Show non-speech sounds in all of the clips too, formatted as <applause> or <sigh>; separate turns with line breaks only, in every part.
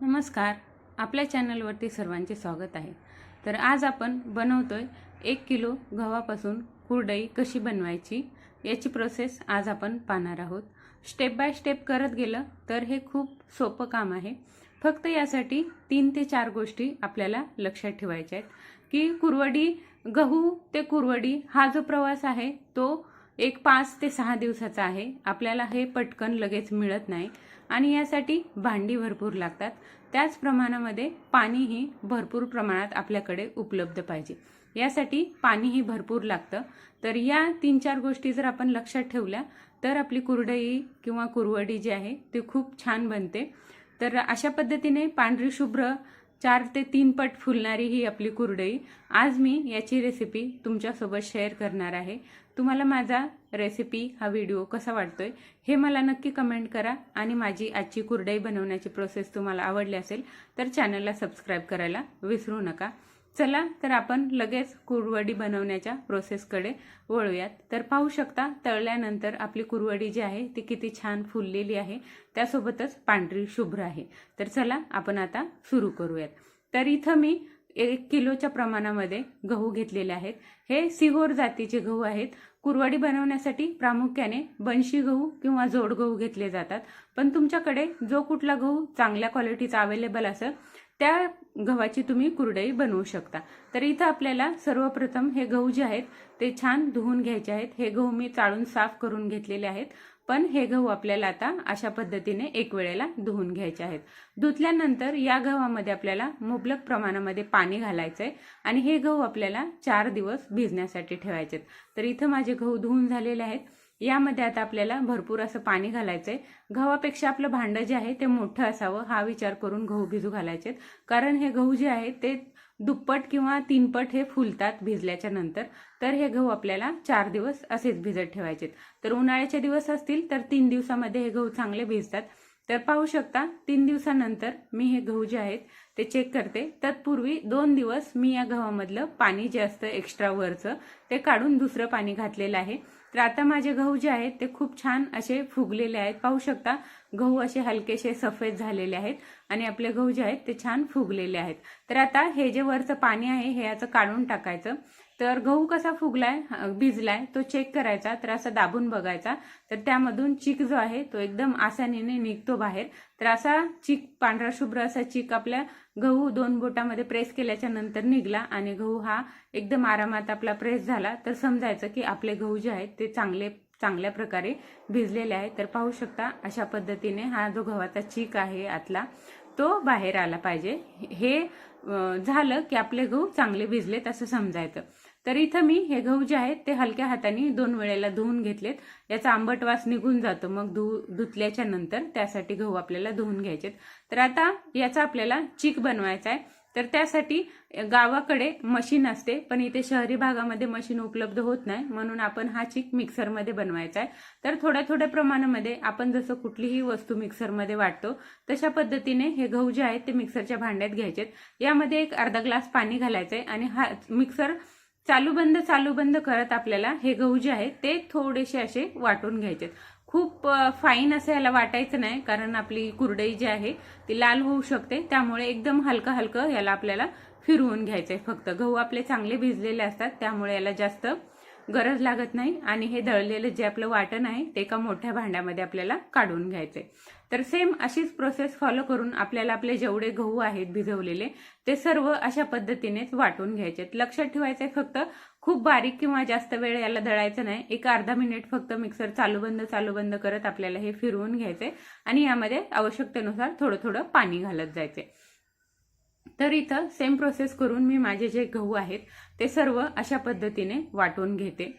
नमस्कार. आपल्या चॅनलवरती सर्वांचे स्वागत आहे. तर आज आपण बनवतोय एक किलो गव्हापासून कुरडई कशी बनवायची याची प्रोसेस आज आपण पाहणार आहोत. स्टेप बाय स्टेप करत गेलं तर हे खूप सोपं काम आहे. फक्त यासाठी तीन ते चार गोष्टी आपल्याला लक्षात ठेवायच्या आहेत. की कुरवडी गहू ते कुरवडी हा जो प्रवास आहे तो एक पाच ते सहा दिवसाचा आहे. आपल्याला हे पटकन लगेच मिळत नाही. आणि यासाठी भांडी भरपूर लागतात. त्याच प्रमाणामध्ये पाणीही भरपूर प्रमाणात आपल्याकडे उपलब्ध पाहिजे. यासाठी पाणीही भरपूर लागतं. तर या तीन चार गोष्टी जर आपण लक्षात ठेवल्या तर आपली कुरडई किंवा कुरवडी जी आहे ती खूप छान बनते. तर अशा पद्धतीने पांढरी शुभ्र चार ते तीन पट फुलणारी ही आपली कुरडई आज मी याची रेसिपी तुमच्यासोबत शेअर करणार आहे. तुम्हाला माझा रेसिपी हा व्हिडिओ कसा वाटतोय हे मला नक्की कमेंट करा आणि माझी आजची कुरडई बनवण्याची प्रोसेस तुम्हाला आवडली असेल तर चॅनलला सबस्क्राईब करायला विसरू नका. चला तर आपण लगेच कुरवडी बनवण्याच्या प्रोसेसकडे वळूयात. तर पाहू शकता तळल्यानंतर आपली कुरवडी जी आहे ती किती छान फुललेली आहे त्यासोबतच पांढरी शुभ्र आहे. तर चला आपण आता सुरू करूयात. तर इथं मी एक किलोच्या प्रमाणामध्ये गहू घेतलेले आहेत. हे सिहोर जातीचे गहू आहेत. कुरवाडी बनवण्यासाठी प्रामुख्याने बनशी गहू किंवा जोड गहू घेतले जातात. पण तुमच्याकडे जो कुठला गहू चांगल्या क्वालिटीचा अवेलेबल असेल त्या गव्हाची तुम्ही कुरडई बनवू शकता. तर इथं आपल्याला सर्वप्रथम हे गहू जे आहेत ते छान धुवून घ्यायचे आहेत. हे गहू मी चाळून साफ करून घेतलेले आहेत. पण हे गहू आपल्याला आता अशा पद्धतीने एक वेळेला धुवून घ्यायचे आहेत. धुतल्यानंतर या गव्हामध्ये आपल्याला मुबलक प्रमाणामध्ये पाणी घालायचं आहे आणि हे गहू आपल्याला चार दिवस भिजण्यासाठी ठेवायचे तर इथं माझे गहू धुवून झालेले आहेत. यामध्ये आता आपल्याला भरपूर असं पाणी घालायचं आहे गव्हापेक्षा आपलं भांडं जे आहे ते मोठं असावं हा विचार करून गहू भिजू घालायचे कारण हे गहू जे आहे ते दुप्पट किंवा तीनपट हे फुलतात भिजल्याच्या नंतर तर हे गहू आपल्याला चार दिवस असेच भिजत ठेवायचे तर उन्हाळ्याचे दिवस असतील तर तीन दिवसामध्ये हे गहू चांगले भिजतात. तर पाहू शकता तीन दिवसानंतर मी हे गहू जे आहेत ते चेक करते. तत्पूर्वी दोन दिवस मी या गव्हामधलं पाणी जे असतं एक्स्ट्रा वरचं ते काढून दुसरं पाणी घातलेलं आहे. तर आता माझे गहू जे आहेत ते खूप छान असे फुगलेले आहेत. पाहू शकता गहू असे हलकेसे सफेद झालेले आहेत आणि आपले गहू जे आहेत ते छान फुगलेले आहेत. तर आता हे जे वरचं पाणी आहे हे याचं काढून टाकायचं. तर गहू कसा फुगलाय भिजलाय तो चेक करायचा तर असा दाबून बघायचा. तर त्यामधून चीक जो आहे तो एकदम आसानीने निघतो बाहेर. तर असा चीक पांढरा शुभ्र असा चीक आपल्या गहू दोन बोटामध्ये प्रेस केल्याच्यानंतर निघला आणि गहू हा एकदम आरामात आपला प्रेस झाला. तर समजायचं की आपले गहू जे आहेत ते चांगले चांगल्या प्रकारे भिजलेले आहेत तर पाहू शकता अशा पद्धतीने हा जो गव्हाचा चीक आहे आतला तो बाहेर आला पाहिजे. हे झालं की आपले गहू चांगले भिजलेत असं समजायचं. तर इथं मी हे गहू जे आहेत ते हलक्या हाताने दोन वेळेला धुवून घेतलेत. याचा आंबट वास निघून जातो. मग धु धुतल्याच्या नंतर त्यासाठी गहू आपल्याला धुवून घ्यायचेत. तर आता याचा आपल्याला चीक बनवायचा आहे. तर त्यासाठी गावाकडे मशीन असते पण इथे शहरी भागामध्ये मशीन उपलब्ध होत नाही म्हणून आपण हा चिक मिक्सरमध्ये बनवायचा आहे. तर थोड्या थोड्या प्रमाणामध्ये आपण जसं कुठलीही वस्तू मिक्सरमध्ये वाटतो तशा पद्धतीने हे गहू जे आहेत ते मिक्सरच्या भांड्यात घ्यायचेत. यामध्ये एक अर्धा ग्लास पाणी घालायचं आहे आणि हा मिक्सर चालू बंद चालू बंद करत आपल्याला हे गहू जे आहेत ते थोडेसे असे वाटून घ्यायचे खूप फाईन असं याला वाटायचं नाही कारण आपली कुरडई जी आहे ती लाल होऊ शकते. त्यामुळे एकदम हलकं हलकं याला आपल्याला फिरवून घ्यायचंय फक्त. गहू आपले चांगले भिजलेले असतात त्यामुळे याला जास्त गरज लागत नाही. आणि हे दळलेलं जे आपलं वाटण आहे ते एका मोठ्या भांड्यामध्ये आपल्याला काढून घ्यायचंय. तर सेम अशीच प्रोसेस फॉलो करून आपल्याला आपले जेवढे गहू आहेत भिजवलेले ते सर्व अशा पद्धतीनेच वाटून घ्यायचे. लक्षात ठेवायचंय फक्त खूप बारीक किंवा जास्त वेळ याला दळायचं नाही. एक अर्धा मिनिट फक्त मिक्सर चालू बंद चालू बंद करत आपल्याला हे फिरवून घ्यायचंय आणि यामध्ये आवश्यकतेनुसार थोडं थोडं पाणी घालत जायचंय तर इथं सेम प्रोसेस करून मी माझे जे गहू आहेत ते सर्व अशा पद्धतीने वाटून घेते.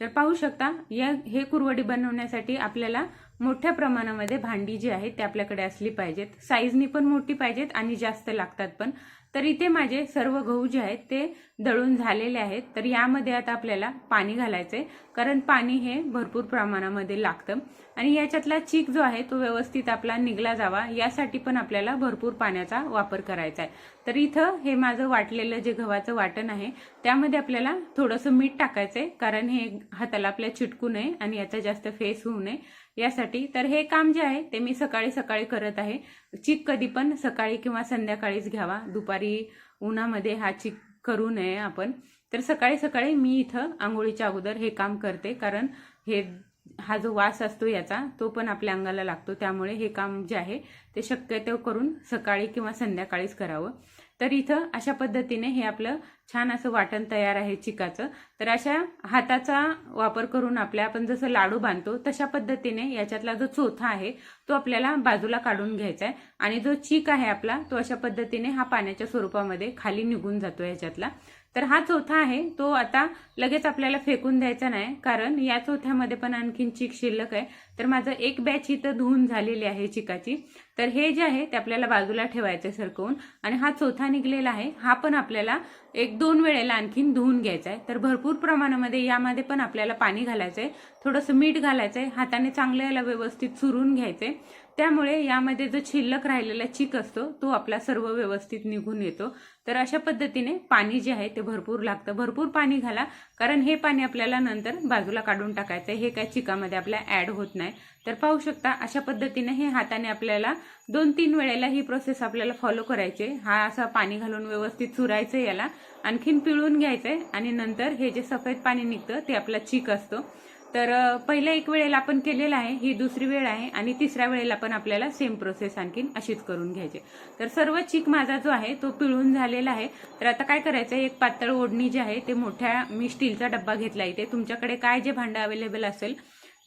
तर पाहू शकता या हे कुरवडी बनवण्यासाठी आपल्याला मोठ्या प्रमाणामध्ये भांडी जी आहेत ते आपल्याकडे असली पाहिजेत. साईजनी पण मोठी पाहिजेत आणि जास्त लागतात पण. तर इथे माझे सर्व गहू जे आहेत ते दळून झालेले आहेत. तर यामध्ये आता आपल्याला पाणी घालायचंय कारण पाणी हे भरपूर प्रमाणामध्ये लागतं. आणि याच्यातला चीक जो आहे तो व्यवस्थित आपला निघला जावा. यासाठी पण आपल्याला भरपूर पाण्याचा वापर करायचा आहे तर इथं हे माझं वाटलेलं जे गव्हाचं वाटण आहे त्यामध्ये आपल्याला थोडंसं मीठ टाकायचं आहे कारण हे हाताला आपल्या चिटकू नये आणि याचा जास्त फेस होऊ नये. यासाठी. तर हे काम जे आहे ते मी सकाळी सकाळी करत आहे. चीक कधी पण सकाळी किंवा संध्याकाळीच घ्यावा. दुपारी उन्हामध्ये हा चीक करू नये आपण. तर सकाळी सकाळी मी इथं आंघोळीच्या अगोदर हे काम करते. कारण हे हा जो वास असतो याचा तो पण आपल्या अंगाला लागतो. त्यामुळे हे काम जे आहे ते शक्यतो करून सकाळी किंवा संध्याकाळीच करावं. तर इथं अशा पद्धतीने हे आपलं छान असं वाटण तयार आहे चिकाचं. तर अशा हाताचा वापर करून आपल्या आपण जसं लाडू बांधतो तशा पद्धतीने याच्यातला जो चोथा आहे तो आपल्याला बाजूला काढून घ्यायचा आहे. आणि जो चीक आहे आपला तो अशा पद्धतीने हा पाण्याच्या स्वरूपामध्ये खाली निघून जातो याच्यातला. तर हा चौथा आहे तो आता लगेच आपल्याला फेकून द्यायचा नाही कारण या चौथ्यामध्ये पण आणखीन चीक शिल्लक आहे. तर माझं एक बॅच इथं धुवून झालेली आहे चिकाची. तर हे जे आहे ते आपल्याला बाजूला ठेवायचं आहे सरकवून. आणि हा चौथा निघलेला आहे हा पण आपल्याला एक दोन वेळेला आणखीन धुवून घ्यायचा आहे तर भरपूर प्रमाणामध्ये यामध्ये पण आपल्याला पाणी घालायचं आहे थोडंसं मीठ घालायचं आहे हाताने चांगलं याला व्यवस्थित चुरून घ्यायचं आहे त्यामुळे यामध्ये जो शिल्लक राहिलेला चीक असतो तो आपला सर्व व्यवस्थित निघून येतो. तर अशा पद्धतीने पाणी जे आहे ते भरपूर लागतं. भरपूर पाणी घाला कारण हे पाणी आपल्याला नंतर बाजूला काढून टाकायचं आहे हे काय चिकामध्ये आपल्या ॲड होत नाही. तर पाहू शकता अशा पद्धतीने हे हाताने आपल्याला दोन तीन वेळेला ही प्रोसेस आपल्याला फॉलो करायची. हा असा पाणी घालून व्यवस्थित चुरायचं याला. आणखीन पिळून घ्यायचंय आणि नंतर हे जे सफेद पाणी निघतं ते आपला चीक असतो. तर पहिल्या एक वेळेला आपण केलेलं आहे ही दुसरी वेळ आहे आणि तिसऱ्या वेळेला पण आपल्याला सेम प्रोसेस आणखीन अशीच करून घ्यायची. तर सर्व चीक माझा जो आहे तो पिळून झालेला आहे. तर आता काय करायचं एक पातळ ओढणी जी आहे ते मोठ्या मी स्टीलचा डब्बा घेतला इथे. तुमच्याकडे काय जे भांडं अवेलेबल असेल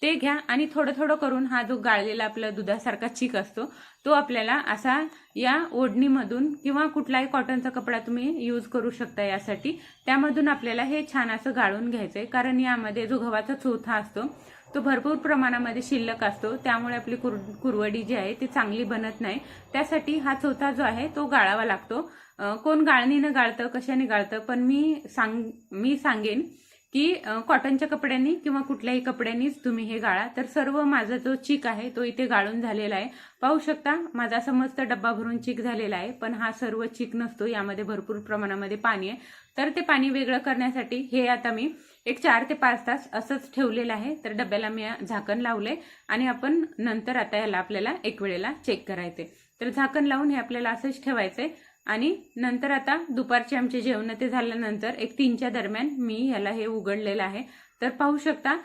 ते घ्या आणि थोडं थोडं करून हा जो गाळलेला आपला दुधासारखा चीक असतो तो आपल्याला असा या ओढणीमधून किंवा कुठलाही कॉटनचा कपडा तुम्ही यूज करू शकता यासाठी. त्यामधून आपल्याला हे छान असं गाळून घ्यायचं आहे कारण यामध्ये जो गव्हाचा चोथा असतो तो भरपूर प्रमाणामध्ये शिल्लक असतो. त्यामुळे आपली कुर कुरवडी जी आहे ती चांगली बनत नाही. त्यासाठी हा चोथा जो आहे तो गाळावा लागतो. कोण गाळणीनं गाळतं कशाने गाळतं पण मी सांग मी सांगेन की कॉटनच्या कपड्यांनी किंवा कुठल्याही कपड्यांनीच तुम्ही हे गाळा. तर सर्व माझा जो चीक आहे तो इथे गाळून झालेला आहे. पाहू शकता माझा असं मस्त डब्बा भरून चीक झालेला आहे पण हा सर्व चीक नसतो. यामध्ये भरपूर प्रमाणामध्ये पाणी आहे. तर ते पाणी वेगळं करण्यासाठी हे आता मी एक चार ते पाच तास असंच ठेवलेलं आहे. तर डब्याला मी झाकण लावले आणि आपण नंतर आता याला आपल्याला एक वेळेला चेक करायचे तर झाकण लावून हे आपल्याला असंच ठेवायचंय. आणि नंतर आता दुपारचे आमचे जेवण ते झाल्यानंतर एक तीनच्या दरम्यान मी ह्याला हे उघडलेलं आहे. तर पाहू शकता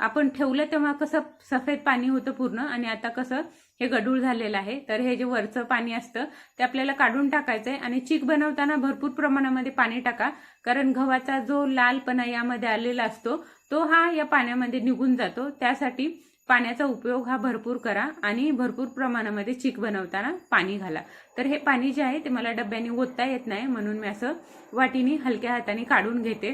आपण ठेवलं तेव्हा कसं सफेद पाणी होतं पूर्ण आणि आता कसं हे गडूळ झालेलं आहे. तर हे जे वरचं पाणी असतं ते आपल्याला काढून टाकायचं आहे आणि चीक बनवताना भरपूर प्रमाणामध्ये पाणी टाका. कारण गव्हाचा जो लालपणा यामध्ये आलेला असतो तो हा या पाण्यामध्ये निघून जातो. त्यासाठी पाण्याचा उपयोग हा भरपूर करा आणि भरपूर प्रमाणामध्ये चीक बनवताना पाणी घाला. तर हे पाणी जे आहे ते मला डब्याने ओतता येत नाही म्हणून मी असं वाटीने हलक्या हाताने काढून घेते.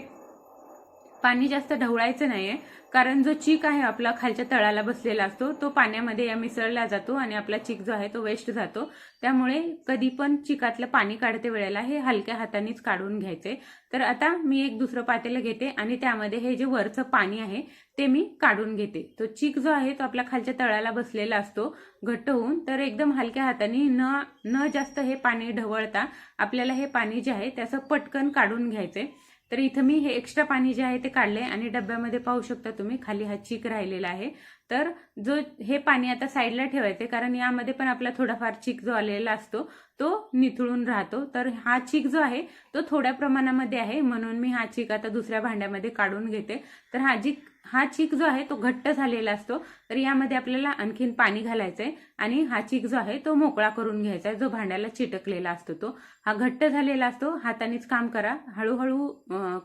पाणी जास्त ढवळायचं नाहीये. कारण जो चीक आहे आपला खालच्या तळाला बसलेला असतो तो पाण्यामध्ये या मिसळला जातो आणि आपला चीक जो आहे तो वेस्ट जातो. त्यामुळे कधी पण चिकातलं पाणी काढते वेळेला हे हलक्या हातानेच काढून घ्यायचे. तर आता मी एक दुसरं पातेलं घेते आणि त्यामध्ये हे जे वरचं पाणी आहे ते मी काढून घेते. तो चीक जो आहे तो आपल्या खालच्या तळाला बसलेला असतो घट्ट होऊन. तर एकदम हलक्या हाताने न न जास्त हे पाणी ढवळता आपल्याला हे पाणी जे आहे त्याचं पटकन काढून घ्यायचंय तर इथं मी हे एक्स्ट्रा पाणी जे आहे ते काढले आणि डब्यामध्ये पाहू शकता तुम्ही खाली हा चीक राहिलेला आहे. तर जो हे पाणी आता साईडला ठेवायचे कारण यामध्ये पण आपला थोडाफार चीक जो आलेला असतो तो निथळून राहतो. तर हा चीक जो आहे तो थोड्या प्रमाणामध्ये आहे. म्हणून मी हा चीक आता दुसऱ्या भांड्यामध्ये काढून घेते. तर हा जी हा चीक जो आहे तो घट्ट झालेला असतो. तर यामध्ये आपल्याला आणखीन पाणी घालायचंय आणि हा चीक जो आहे तो मोकळा करून घ्यायचा आहे जो भांड्याला चिटकलेला असतो तो. हा घट्ट झालेला असतो. हातानेच काम करा. हळूहळू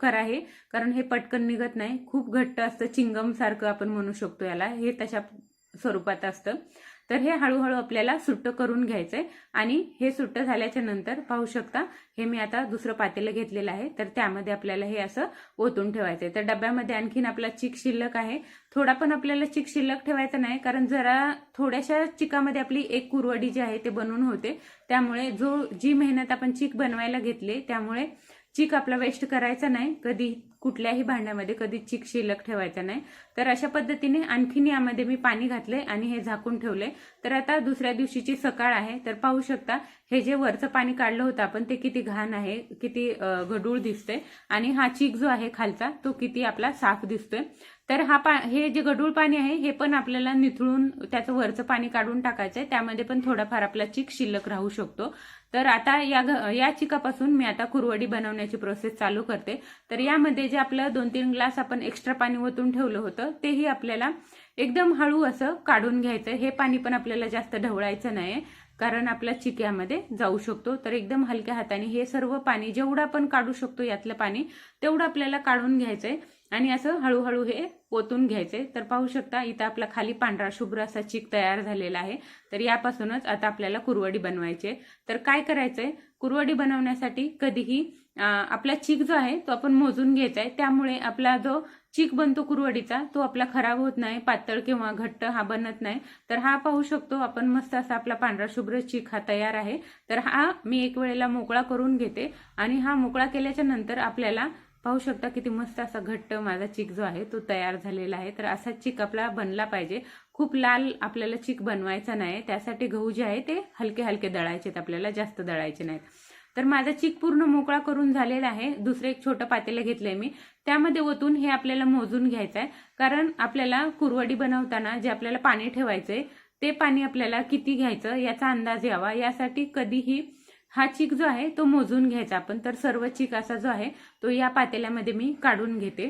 करा हे. कारण हे पटकन निघत नाही. खूप घट्ट असतं. चिंगम सारखं आपण म्हणू शकतो याला. हे तशा स्वरूपात असतं. तर हे हळूहळू आपल्याला सुट्ट करून घ्यायचंय. आणि हे सुट्ट झाल्याच्यानंतर पाहू शकता हे मी आता दुसरं पातेलं घेतलेलं आहे. तर त्यामध्ये आपल्याला हे असं ओतून ठेवायचंय. तर डब्यामध्ये आणखीन आपला चिक शिल्लक आहे. थोडा पण आपल्याला चिक शिल्लक ठेवायचा नाही कारण जरा थोड्याशा चिकामध्ये आपली एक कुरवडी जी आहे ते बनवून होते. त्यामुळे जो जी मेहनत आपण चिक बनवायला घेतली त्यामुळे चीक आपला वेस्ट करायचा नाही कधी कुठल्याही भांड्यामध्ये कधी चीक शिल्लक ठेवायचा नाही. तर अशा पद्धतीने आणखीन यामध्ये मी पाणी घातले आणि हे झाकून ठेवले तर आता दुसऱ्या दिवशीची सकाळ आहे. तर पाहू शकता हे जे वरचं पाणी काढलं होतं आपण ते किती घाण आहे किती गडूळ दिसते आणि हा चीक जो आहे खालचा तो किती आपला साफ दिसतोय. तर हा पा हे जे गढूळ पाणी आहे हे पण आपल्याला निथळून त्याचं वरचं पाणी काढून टाकायचं आहे त्यामध्ये पण थोडाफार आपला चिक शिल्लक राहू शकतो. तर आता या घ- या चिकापासून मी आता कुरवडी बनवण्याची प्रोसेस चालू करते. तर यामध्ये जे आपलं दोन तीन ग्लास आपण एक्स्ट्रा पाणी ओतून ठेवलं होतं तेही आपल्याला एकदम हळू असं काढून घ्यायचं हे पाणी पण आपल्याला जास्त ढवळायचं नाही कारण आपला चिक्यामध्ये जाऊ शकतो. तर एकदम हलक्या हाताने हे सर्व पाणी जेवढं आपण काढू शकतो यातलं पाणी तेवढं आपल्याला काढून घ्यायचं आहे आणि असं हळूहळू हे ओतून घ्यायचंय तर पाहू शकता इथं आपला खाली पांढरा शुभ्र असा चीक तयार झालेला आहे. तर यापासूनच आता आपल्याला कुरवडी बनवायची तर काय करायचंय? कुरवडी बनवण्यासाठी कधीही आपला चीक जो आहे तो आपण मोजून घ्यायचा आहे. त्यामुळे आपला जो चीक बनतो कुरवडीचा तो आपला खराब होत नाही पातळ किंवा घट्ट हा बनत नाही. तर हा पाहू शकतो आपण मस्त असा आपला पांढरा शुभ्र चीक हा तयार आहे. तर हा मी एक वेळेला मोकळा करून घेते. आणि हा मोकळा केल्याच्यानंतर आपल्याला पाहू शकता किती मस्त असा घट्ट माझा चिक जो आहे तो तयार झालेला आहे. तर असा चिक आपला बनला पाहिजे. खूप लाल आपल्याला चिक बनवायचा नाही त्यासाठी गहू जे आहे ते हलके हलके दळायचे आहेत आपल्याला जास्त दळायचे नाहीत. तर माझा चिक पूर्ण मोकळा करून झालेला आहे. दुसरं एक छोटं पातेलं घेतलंय मी. त्यामध्ये ओतून हे आपल्याला मोजून घ्यायचं आहे कारण आपल्याला कुरवडी बनवताना जे आपल्याला पाणी ठेवायचंय ते पाणी आपल्याला किती घ्यायचं याचा अंदाज यावा. यासाठी कधीही हा चीक जो आहे तो मोजून घ्यायचा. आपण तर सर्व चिक असा जो आहे तो या पातेल्यामध्ये मी काढून घेते.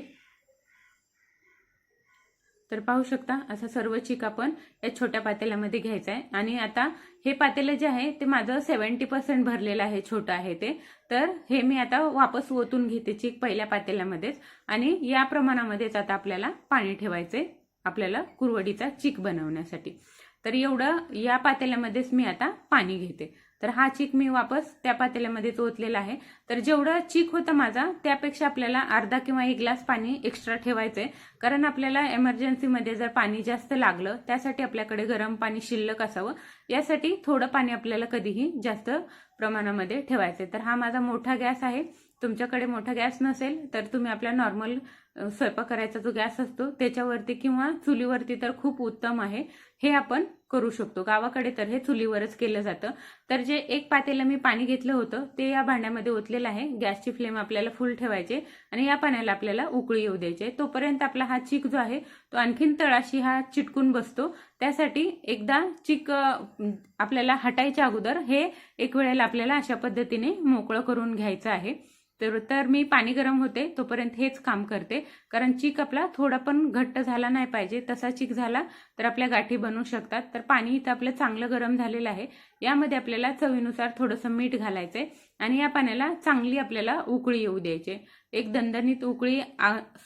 तर पाहू शकता असा सर्व चिक आपण या छोट्या पातेल्यामध्ये घ्यायचा आहे. आणि आता हे पातेलं जे आहे ते माझं सेवन्टी पर्सेंट भरलेलं आहे छोटं आहे ते. तर हे मी आता वापस ओतून घेते चीक पहिल्या पातेल्यामध्येच. आणि या प्रमाणामध्येच आता आपल्याला पाणी ठेवायचंय आपल्याला कुरवडीचा चीक बनवण्यासाठी. तर एवढं या पातेल्यामध्येच मी आता पाणी घेते. तर हा चिक मी वापस त्या पातेल्यामध्येच ओतलेला आहे. तर जेवढा चीक होता माझा त्यापेक्षा आपल्याला अर्धा किंवा एक ग्लास पाणी एक्स्ट्रा ठेवायचं आहे कारण आपल्याला एमर्जन्सीमध्ये जर पाणी जास्त लागलं त्यासाठी आपल्याकडे गरम पाणी शिल्लक असावं. यासाठी थोडं पाणी आपल्याला कधीही जास्त प्रमाणामध्ये ठेवायचंय. तर हा माझा मोठा गॅस आहे. तुमच्याकडे मोठा गॅस नसेल तर तुम्ही आपला नॉर्मल स्वयंपाक करायचा जो गॅस असतो त्याच्यावरती किंवा चुलीवरती तर खूप उत्तम आहे. हे आपण करू शकतो. गावाकडे तर हे चुलीवरच केलं जातं. तर जे एक पातेलं मी पाणी घेतलं होतं ते या भांड्यामध्ये ओतलेलं आहे. गॅसची फ्लेम आपल्याला फुल ठेवायचे आणि या पाण्याला आपल्याला उकळी येऊ द्यायचे तोपर्यंत आपला हा चिक जो आहे तो आणखीन तळाशी हा चिटकून बसतो. त्यासाठी एकदा चिक आपल्याला हटायच्या अगोदर हे एक वेळेला आपल्याला अशा पद्धतीने मोकळं करून घ्यायचं आहे. तर तर मी पाणी गरम होते तोपर्यंत हेच काम करते. कारण चीक आपला थोडा पण घट्ट झाला नाही पाहिजे. तसा चीक झाला तर आपल्या गाठी बनवू शकतात. तर पाणी इथं आपलं चांगलं गरम झालेलं आहे. यामध्ये आपल्याला चवीनुसार थोडंसं मीठ घालायचंय आणि या पाण्याला चांगली आपल्याला उकळी येऊ द्यायची. एक दणदणीत उकळी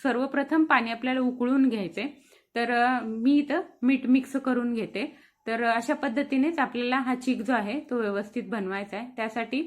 सर्वप्रथम पाणी आपल्याला उकळून घ्यायचे तर मी इथं मीठ मिक्स करून घेते. तर अशा पद्धतीनेच आपल्याला हा चीक जो आहे तो व्यवस्थित बनवायचा आहे. त्यासाठी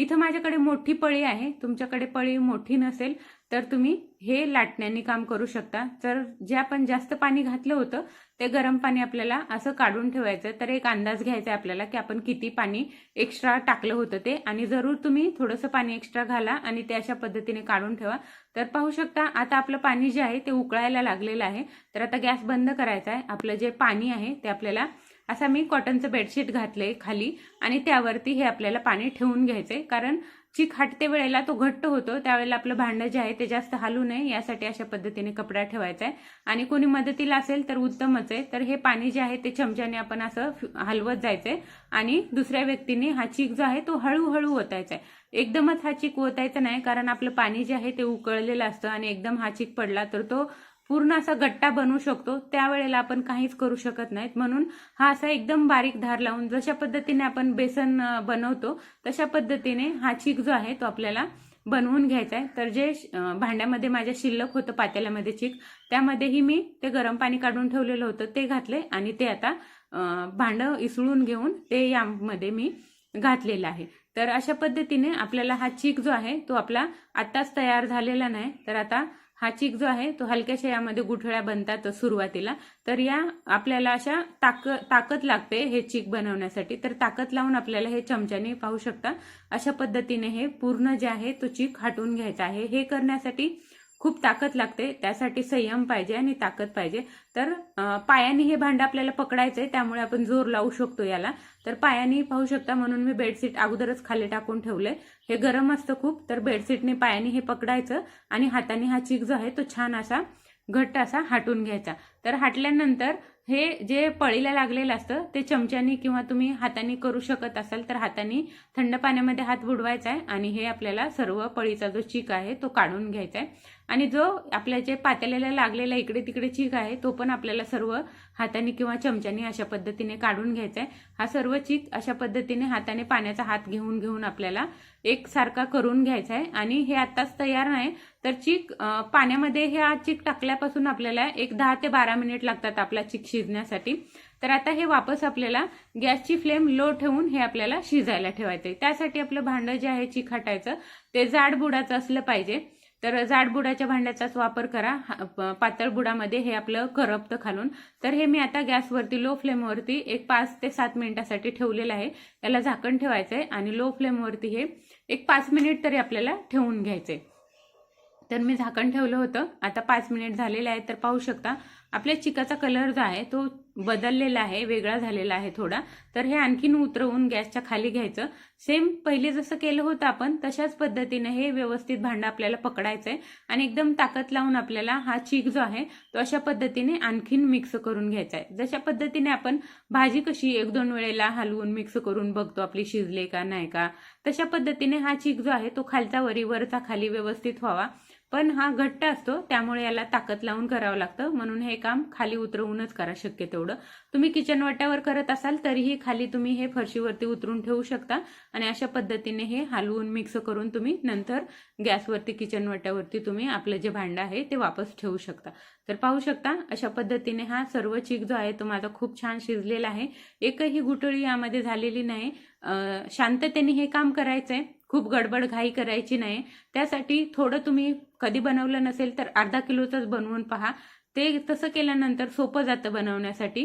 इथं माझ्याकडे मोठी पळी आहे. तुमच्याकडे पळी मोठी नसेल तर तुम्ही हे लाटण्याने काम करू शकता. तर जे आपण जास्त पाणी घातलं होतं ते गरम पाणी आपल्याला असं काढून ठेवायचं. तर एक अंदाज घ्यायचा आहे आपल्याला की आपण किती पाणी एक्स्ट्रा टाकलं होतं ते. आणि जरूर तुम्ही थोडंसं पाणी एक्स्ट्रा घाला आणि ते अशा पद्धतीने काढून ठेवा. तर पाहू शकता आता आपलं पाणी जे आहे ते उकळायला लागलेलं आहे. तर आता गॅस बंद करायचा आहे. आपलं जे पाणी आहे ते आपल्याला असा मी कॉटनचं बेडशीट घातले खाली आणि त्यावरती हे आपल्याला पाणी ठेवून घ्यायचे. कारण चीक हटते वेळेला तो घट्ट होतो त्यावेळेला आपलं भांडं जे आहे ते जास्त हालू नये यासाठी अशा पद्धतीने कपडा ठेवायचा आहे. आणि कोणी मदतीला असेल तर उत्तमच आहे. तर हे पाणी जे आहे ते चमच्याने आपण असं हलवत जायचंय. आणि दुसऱ्या व्यक्तीने हा चिक जो आहे तो हळूहळू ओतायचा आहे. एकदमच हा चिक ओतायचा नाही कारण आपलं पाणी जे आहे ते उकळलेलं असतं आणि एकदम हा चिक पडला तर तो पूर्ण असा गट्टा बनवू शकतो. त्यावेळेला आपण काहीच करू शकत नाहीत. म्हणून हा असा एकदम बारीक धार लावून जशा पद्धतीने आपण बेसन बनवतो तशा पद्धतीने हा चीक जो आहे तो आपल्याला बनवून घ्यायचा आहे. तर जे भांड्यामध्ये माझ्या शिल्लक होतं पातेल्यामध्ये चीक त्यामध्येही मी ते गरम पाणी काढून ठेवलेलं होतं ते घातले आणि ते आता भांडं इसळून घेऊन ते यामध्ये मी घातलेलं आहे. तर अशा पद्धतीने आपल्याला हा चीक जो आहे तो आपला आत्ताच तयार झालेला नाही. तर आता हा चीक जो आहे तो हलक्याशा यामध्ये गुठळ्या बनतात सुरुवातीला. तर या आपल्याला अशा ताक ताकद लागते हे चीक बनवण्यासाठी. तर ताकद लावून आपल्याला हे चमच्याने पाहू शकता. अशा पद्धतीने हे पूर्ण जे आहे तो चीक हटवून घ्यायचा आहे. हे करण्यासाठी खूप ताकद लागते. त्यासाठी संयम पाहिजे आणि ताकद पाहिजे. तर पायाने हे भांडं आपल्याला पकडायचं आहे त्यामुळे आपण जोर लावू शकतो याला. तर पायाने पाहू शकता म्हणून मी बेडशीट अगोदरच खाली टाकून ठेवलंय. हे गरम असतं खूप तर बेडशीटने पायाने हे पकडायचं आणि हाताने हा चीक जो आहे तो छान असा घट्ट असा हाटून घ्यायचा. तर हाटल्यानंतर हे जे पळीला लागलेलं असतं ते चमच्यानी किंवा तुम्ही हाताने करू शकत असाल तर हाताने थंड पाण्यामध्ये हात बुडवायचा आहे आणि हे आपल्याला सर्व पळीचा जो चीक आहे तो काढून घ्यायचा आहे. आणि जो आपल्या जे पातेल्याला लागलेला इकडे तिकडे चीक आहे तो पण आपल्याला सर्व हाताने किंवा चमच्याने अशा पद्धतीने काढून घ्यायचा आहे. हा सर्व चीक अशा पद्धतीने हाताने पाण्याचा हात घेऊन घेऊन आपल्याला एकसारखा करून घ्यायचा आहे. आणि हे आत्ताच तयार नाही तर चीक पाण्यामध्ये हे चीक टाकल्यापासून आपल्याला एक दहा ते बारा मिनिट लागतात आपला चीक शिजण्यासाठी. तर आता हे वापस आपल्याला गॅसची फ्लेम लो ठेवून हे आपल्याला शिजायला ठेवायचं आहे त्यासाठी आपलं भांडं जे आहे चीक हटायचं. ते जाड बुडाचं असलं पाहिजे. तर जाड बुडाच्या भांड्याचाच वापर करा. पातळ बुडामध्ये हे आपलं करपतं खालून. तर हे मी आता गॅसवरती लो फ्लेमवरती एक पाच ते सात मिनिटासाठी ठेवलेलं आहे. त्याला झाकण ठेवायचं आहे आणि लो फ्लेमवरती हे एक पाच मिनिट तरी आपल्याला ठेवून घ्यायचं आहे तर मी झाकण ठेवलं होतं. आता पाच मिनिट झालेले आहे तर पाहू शकता. आपल्या चिकाचा कलर जो आहे तो बदललेला आहे वेगळा झालेला आहे थोडा. तर हे आणखीन उतरवून गॅसच्या खाली घ्यायचं. सेम पहिले जसं केलं होतं आपण तशाच पद्धतीने हे व्यवस्थित भांडं आपल्याला पकडायचं आहे आणि एकदम ताकद लावून आपल्याला हा चीक जो आहे तो अशा पद्धतीने आणखीन मिक्स करून घ्यायचा आहे जशा पद्धतीने आपण भाजी कशी एक दोन वेळेला हलवून मिक्स करून बघतो आपली शिजले का नाही का तशा पद्धतीने हा चीक जो आहे तो खालचा वरी वरचा खाली व्यवस्थित व्हावा. पण हा घट्ट असतो त्यामुळे याला ताकद लावून करावं लागतं. म्हणून हे काम खाली उतरवूनच करा शक्य तेवढं. तुम्ही किचन वाट्यावर करत असाल तरीही खाली तुम्ही हे फरशीवरती उतरून ठेवू शकता. आणि अशा पद्धतीने हे हलवून मिक्स करून तुम्ही नंतर गॅसवरती किचन वाट्यावरती तुम्ही आपलं जे भांडं आहे ते वापस ठेवू शकता. तर पाहू शकता अशा पद्धतीने हा सर्व चीक जो आहे तो माझा खूप छान शिजलेला आहे. एकही गुटळी यामध्ये झालेली नाही. शांततेने हे काम करायचं आहे खूप गडबड घाई करायची नाही. त्यासाठी थोडं तुम्ही कधी बनवलं नसेल तर अर्धा किलोचंच बनवून पहा. ते तसं केल्यानंतर सोपं जातं बनवण्यासाठी.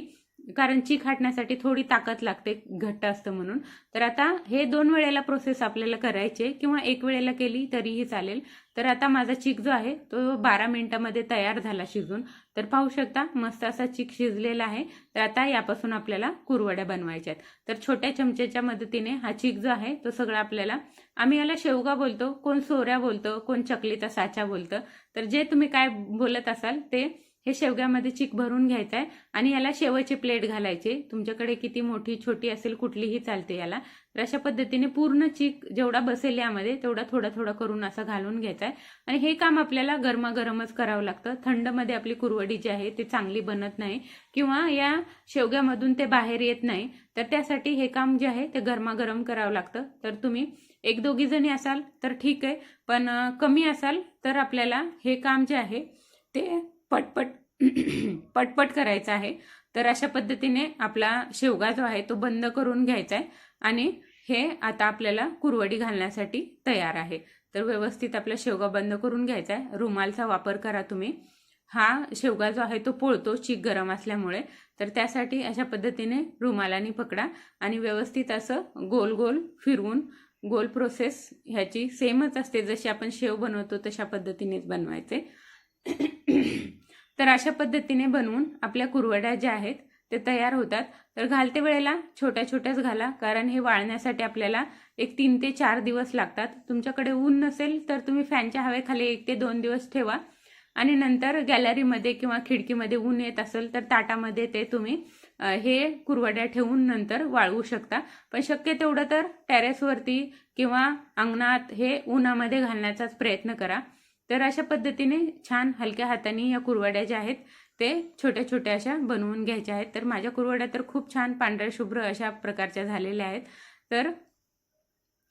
कारण चीक हाटण्यासाठी थोडी ताकद लागते घट्ट असतं म्हणून. तर आता हे दोन वेळेला प्रोसेस आपल्याला करायचे किंवा एक वेळेला केली तरीही चालेल. तर आता माझा चीक जो आहे तो बारा मिनिटामध्ये तयार झाला शिजून. तर पाहू शकता मस्त असा चीक शिजलेला आहे. तर आता यापासून आपल्याला कुरवड्या बनवायच्या आहेत. तर छोट्या चमच्याच्या मदतीने हा चीक जो आहे तो सगळा आपल्याला आम्ही याला शेवगा बोलतो कोण सोऱ्या बोलतो कोण चकलीचा साचा बोलतं. तर जे तुम्ही काय बोलत असाल ते हे शेवग्यामध्ये चिक भरून घ्यायचं आहे आणि याला शेवचे प्लेट घालायचे. तुमच्याकडे किती मोठी छोटी असेल कुठलीही चालते याला. तर अशा पद्धतीने पूर्ण चिक जेवढा बसेल यामध्ये तेवढा थोडा थोडा करून असा घालून घ्यायचा आहे आणि हे काम आपल्याला गरमागरमच करावं लागतं. थंडमध्ये आपली कुरवडी जी आहे ती चांगली बनत नाही. किंवा या शेवग्यामधून ते बाहेर येत नाही. तर त्यासाठी हे काम जे आहे ते गरमागरम करावं लागतं. तर तुम्ही एक दोघी जणी असाल तर ठीक आहे. पण कमी असाल तर आपल्याला हे काम जे आहे ते पटपट <clears throat> पटपट करायचं आहे. तर अशा पद्धतीने आपला शेवगा जो आहे तो बंद करून घ्यायचा आहे आणि हे आता आपल्याला कुरवडी घालण्यासाठी तयार आहे. तर व्यवस्थित आपला शेवगा बंद करून घ्यायचा आहे. रुमालचा वापर करा तुम्ही. हा शेवगा जो आहे तो पोळतो चीक गरम असल्यामुळे. तर त्यासाठी अशा पद्धतीने रुमालाने पकडा आणि व्यवस्थित असं गोल गोल फिरवून गोल प्रोसेस ह्याची सेमच असते. जशी आपण शेव बनवतो तशा पद्धतीनेच बनवायचे. <clears throat> तर अशा पद्धतीने बनवून आपल्या कुरवड्या ज्या आहेत ते तयार होतात. तर घालते वेळेला छोट्या छोट्याच घाला कारण हे वाळण्यासाठी आपल्याला एक तीन ते चार दिवस लागतात. तुमच्याकडे ऊन नसेल तर तुम्ही फॅनच्या हवेखाली एक ते दोन दिवस ठेवा. आणि नंतर गॅलरीमध्ये किंवा खिडकीमध्ये ऊन येत असेल तर ताटामध्ये ते तुम्ही हे कुरवड्या ठेवून नंतर वाळवू शकता. पण शक्य तेवढं तर टेरेसवरती किंवा अंगणात हे उन्हामध्ये घालण्याचाच प्रयत्न करा. तर अशा पद्धतीने छान हलक्या हाताने या कुरवड्या ज्या आहेत ते छोट्या छोट्या अशा बनवून घ्यायच्या आहेत. तर माझ्या कुरवड्या तर खूप छान पांढऱ्या शुभ्र अशा प्रकारच्या झालेल्या आहेत. तर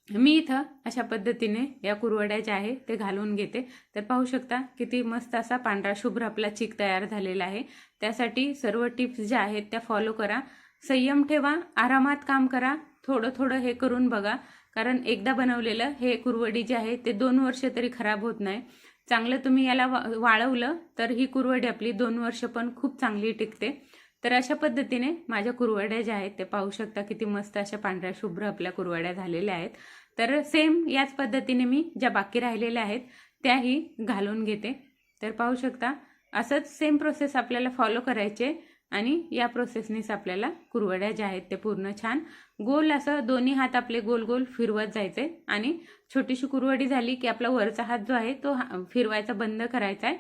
मी इथं अशा पद्धतीने या कुरवड्या ज्या आहे ते घालून घेते. तर पाहू शकता किती मस्त असा पांढरा शुभ्र आपला चीक तयार झालेला आहे. त्यासाठी सर्व टिप्स ज्या आहेत त्या फॉलो करा. संयम ठेवा आरामात काम करा. थोडं थोडं हे करून बघा. कारण एकदा बनवलेलं हे कुरवडी जी आहे ते दोन वर्ष तरी खराब होत नाही. चांगलं तुम्ही याला वा वाळवलं तर ही कुरवडी आपली दोन वर्ष पण खूप चांगली टिकते. तर अशा पद्धतीने माझ्या कुरवड्या ज्या आहेत ते पाहू शकता किती मस्त अशा पांढऱ्या शुभ्र आपल्या कुरवड्या झालेल्या आहेत. तर सेम याच पद्धतीने मी ज्या बाकी राहिलेल्या आहेत त्याही घालून घेते. तर पाहू शकता असंच सेम प्रोसेस आपल्याला फॉलो करायचे. आणि या प्रोसेसनीच आपल्याला कुरवड्या ज्या आहेत ते पूर्ण छान गोल असं दोन्ही हात आपले गोल गोल फिरवत जायचे आणि छोटीशी कुरवडी झाली की आपला वरचा हात जो आहे तो हा- फिरवायचा बंद करायचा आहे.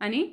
आणि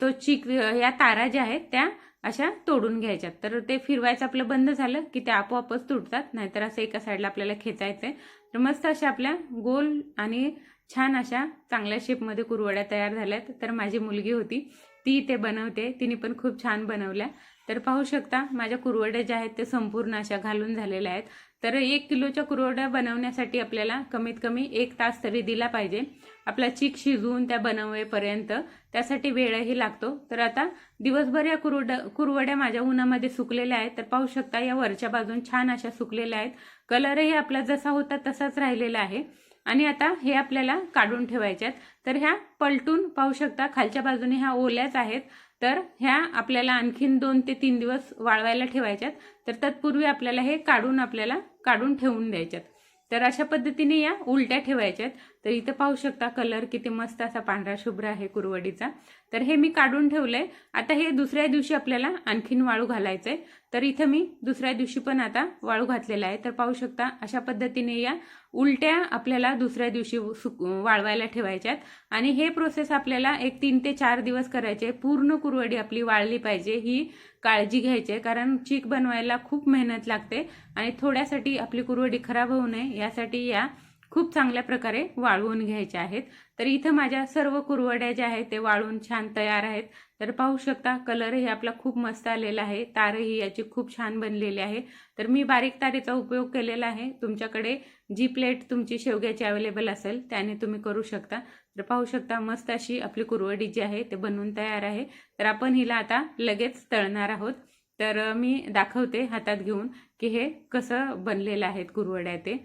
तो चिक या तारा ज्या आहेत त्या अशा तोडून घ्यायच्यात. तर ते फिरवायचं आपलं बंद झालं की ते आपोआपच तुटतात नाहीतर असं एका साईडला आपल्याला खेचायचं. आहे तर मस्त अशा आपल्या गोल आणि छान अशा चांगल्या शेपमध्ये कुरवड्या तयार झाल्यात. तर माझी मुलगी होती ती ते बनवते. तिने पण खूप छान बनवल्या. तर पाहू शकता माझ्या कुरवड्या ज्या आहेत ते संपूर्ण अशा घालून झालेल्या आहेत. तर एक किलोच्या कुरवड्या बनवण्यासाठी आपल्याला कमीत कमी एक तास तरी दिला पाहिजे. आपला चीक शिजवून त्या बनवेपर्यंत त्यासाठी वेळही लागतो. तर आता दिवसभर या कुरवड्या कुरवड्या माझ्या उन्हामध्ये सुकलेल्या आहेत. तर पाहू शकता या वरच्या बाजून छान अशा सुकलेल्या आहेत. कलरही आपला जसा होता तसाच राहिलेला आहे. आणि आता हे आपल्याला काढून ठेवायच्यात तर ह्या पलटून पाहू शकता खालच्या बाजूने ह्या ओल्याच आहेत. तर ह्या आपल्याला आणखीन दोन ते तीन दिवस वाळवायला ठेवायच्यात तर तत्पूर्वी आपल्याला हे काढून आपल्याला काढून ठेवून द्यायच्यात तर अशा पद्धतीने या उलट्या ठेवायच्यात तर इथं पाहू शकता कलर किती मस्त असा पांढरा शुभ्र आहे कुरवडीचा. तर हे मी काढून ठेवलंय. आता हे दुसऱ्या दिवशी आपल्याला आणखीन वाळू घालायचंय. तर इथं मी दुसऱ्या दिवशी पण आता वाळू घातलेला आहे. तर पाहू शकता अशा पद्धतीने या उलट्या आपल्याला दुसऱ्या दिवशी सुक वाळवायला ठेवायच्यात. आणि हे प्रोसेस आपल्याला एक तीन ते चार दिवस करायचे. पूर्ण कुरवडी आपली वाळली पाहिजे ही काळजी घ्यायची आहे. कारण चीक बनवायला खूप मेहनत लागते. आणि थोड्यासाठी आपली कुरवडी खराब होऊ नये. यासाठी या खूप चांगल्या प्रकारे वाळवून घ्यायच्या आहेत. तर इथं माझ्या सर्व कुरवड्या ज्या आहेत ते वाळून छान तयार आहेत. तर पाहू शकता कलरही आपला खूप मस्त आलेला आहे. तारही याची खूप छान बनलेली आहे. तर मी बारीक तारेचा उपयोग केलेला आहे. तुमच्याकडे जी प्लेट तुमची शेवग्याची अवेलेबल असेल त्याने तुम्ही करू शकता. तर पाहू शकता मस्त अशी आपली कुरवडी जी आहे ते बनवून तयार आहे. तर आपण हिला आता लगेच तळणार आहोत. तर मी दाखवते हातात घेऊन की हे कसं बनलेलं आहेत कुरवड्या ते.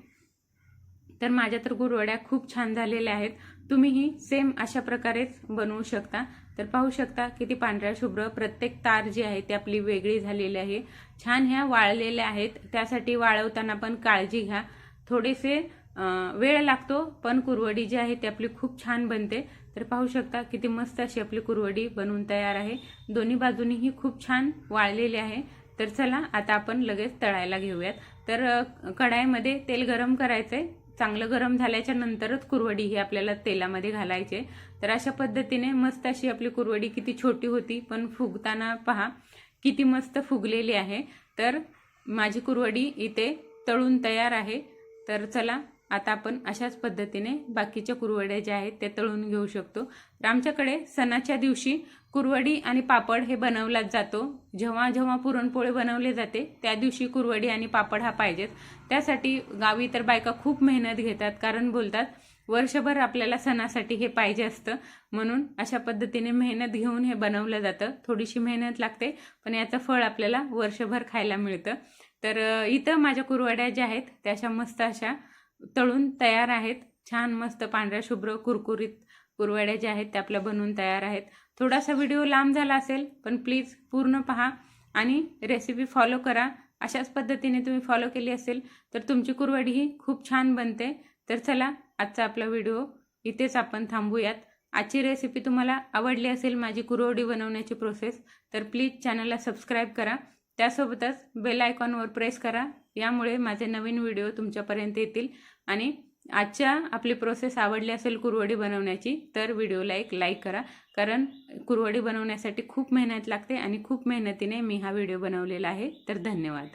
तर माझ्या तर गुरवड्या खूप छान झालेल्या आहेत. तुम्हीही सेम अशा प्रकारेच बनवू शकता. तर पाहू शकता किती पांढऱ्या शुभ्र प्रत्येक तार जी आहे ती आपली वेगळी झालेली आहे. छान ह्या वाळलेल्या आहेत. त्यासाठी वाळवताना पण काळजी घ्या. थोडेसे वेळ लागतो पण कुरवडी जी आहे ती आपली खूप छान बनते. तर पाहू शकता किती मस्त अशी आपली कुरवडी बनवून तयार आहे. दोन्ही बाजूनीही खूप छान वाळलेली आहे. तर चला आता आपण लगेच तळायला घेऊयात. तर कढाईमध्ये तेल गरम करायचं आहे चांगलं गरम झाल्याच्या नंतरच कुरवडी ही आपल्याला तेलामध्ये घालायचे. तर अशा पद्धतीने मस्त अशी आपली कुरवडी किती छोटी होती पण फुगताना पहा किती मस्त फुगलेली आहे. तर माझी कुरवडी इथे तळून तयार आहे. तर चला आता आपण अशाच पद्धतीने बाकीच्या कुरवड्या ज्या आहेत त्या तळून घेऊ शकतो. तर आमच्याकडे सणाच्या दिवशी कुरवडी आणि पापड हे बनवलाच जातो. जेव्हा जेव्हा पुरणपोळी बनवले जाते त्या दिवशी कुरवडी आणि पापड हा पाहिजेत. त्यासाठी गावी तर बायका खूप मेहनत घेतात कारण बोलतात वर्षभर आपल्याला सणासाठी हे पाहिजे असतं. म्हणून अशा पद्धतीने मेहनत घेऊन हे बनवलं जातं. थोडीशी मेहनत लागते पण याचं फळ आपल्याला वर्षभर खायला मिळतं. तर इथं माझ्या कुरवड्या ज्या आहेत त्या अशा मस्त अशा तळून तयार आहेत. छान मस्त पांढऱ्या शुभ्र कुरकुरीत कुरवड्या ज्या आहेत त्या आपल्या बनवून तयार आहेत. थोडासा व्हिडिओ लांब झाला असेल पण प्लीज पूर्ण पहा आणि रेसिपी फॉलो करा. अशाच पद्धतीने तुम्ही फॉलो केली असेल तर तुमची कुरवडी ही खूप छान बनते. तर चला आजचा आपला व्हिडिओ इथेच आपण थांबूयात. आजची रेसिपी तुम्हाला आवडली असेल माझी कुरवडी बनवण्याची प्रोसेस तर प्लीज चॅनलला सबस्क्राईब करा. त्यासोबतच बेल आयकॉनवर प्रेस करा. यामुळे माझे नवीन व्हिडिओ तुमच्यापर्यंत येतील आणि आजच्या आपली प्रोसेस आवडली असेल कुरवडी बनवण्याची तर व्हिडिओला एक लाईक करा. कारण कुरवडी बनवण्यासाठी खूप मेहनत लागते आणि खूप मेहनतीने मी हा व्हिडिओ बनवलेला आहे. तर धन्यवाद.